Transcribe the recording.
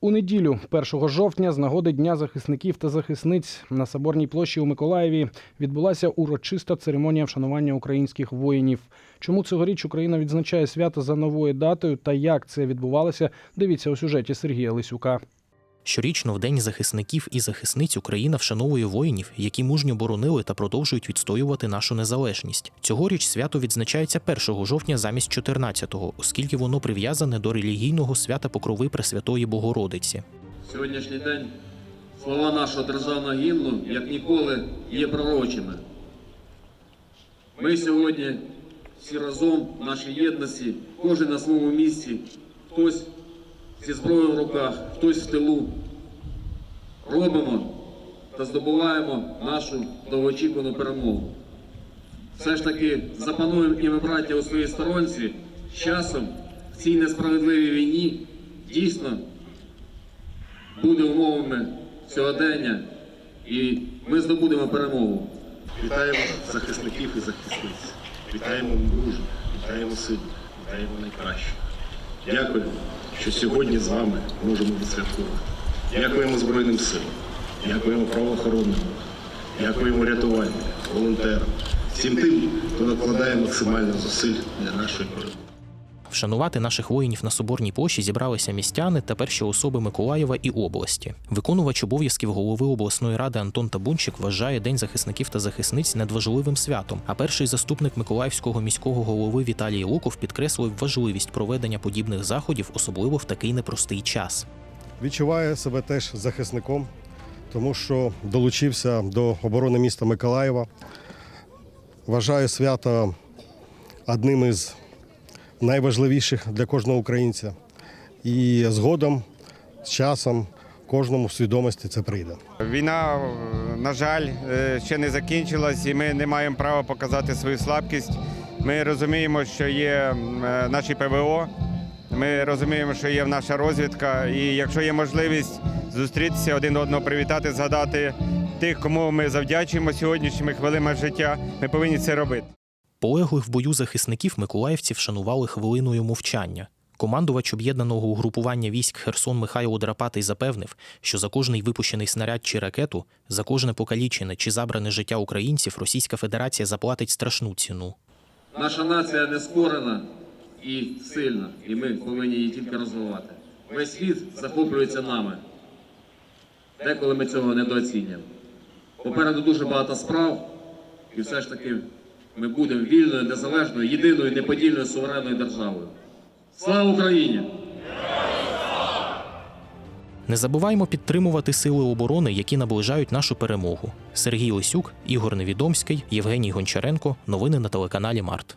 У неділю, 1 жовтня, з нагоди Дня захисників та захисниць на Соборній площі у Миколаєві відбулася урочиста церемонія вшанування українських воїнів. Чому цьогоріч Україна відзначає свято за новою датою та як це відбувалося? Дивіться у сюжеті Сергія Лисюка. Щорічно в День захисників і захисниць Україна вшановує воїнів, які мужньо боронили та продовжують відстоювати нашу незалежність. Цьогоріч свято відзначається 1 жовтня замість 14-го, оскільки воно прив'язане до релігійного свята Покрови Пресвятої Богородиці. Сьогоднішній день слова нашого державного гімну, як ніколи, є пророчими. Ми сьогодні всі разом в нашій єдності, кожен на своєму місці, хтось зі зброєю в руках, хтось в тилу. Робимо та здобуваємо нашу довгоочікувану перемогу. Все ж таки запануємо і ми, браття, у своїй сторонці з часом в цій несправедливій війні дійсно буде умовами сьогодення, і ми здобудемо перемогу. Вітаємо захисників і захисниць. Вітаємо мужу, вітаємо сильно, вітаємо найкраще. Дякуємо, що сьогодні з вами можемо відсвяткувати. Дякуємо Збройним силам, дякуємо правоохоронним, дякуємо рятувальникам, волонтерам, всім тим, хто накладає максимально зусиль для нашої перемоги. Вшанувати наших воїнів на Соборній площі зібралися містяни та перші особи Миколаєва і області. Виконувач обов'язків голови обласної ради Антон Табунчик вважає День захисників та захисниць надважливим святом. А перший заступник Миколаївського міського голови Віталій Луков підкреслив важливість проведення подібних заходів, особливо в такий непростий час. відчуваю себе теж захисником, тому що долучився до оборони міста Миколаєва. Вважаю свято одним із найважливіших для кожного українця. І згодом, з часом, кожному в свідомості це прийде. Війна, на жаль, е, ще не закінчилась, і ми не маємо права показати свою слабкість. Ми розуміємо, що є е, наші ПВО. Ми розуміємо, що є наша розвідка, і якщо є можливість зустрітися один одного, привітати, згадати тих, кому ми завдячуємо сьогоднішніми хвилинами життя, ми повинні це робити. Полеглих в бою захисників миколаївці вшанували хвилиною мовчання. Командувач об'єднаного угрупування військ Херсон Михайло Драпатий запевнив, що за кожний випущений снаряд чи ракету, за кожне покалічене чи забране життя українців Російська Федерація заплатить страшну ціну. Наша нація нескорена і сильна, і ми повинні її тільки розвивати. Весь світ захоплюється нами. Деколи ми цього недооцінюємо. Попереду дуже багато справ, і все ж таки ми будемо вільною, незалежною, єдиною, неподільною суверенною державою. Слава Україні! Не забуваймо підтримувати сили оборони, які наближають нашу перемогу. Сергій Лисюк, Ігор Невідомський, Євгеній Гончаренко. Новини на телеканалі Март.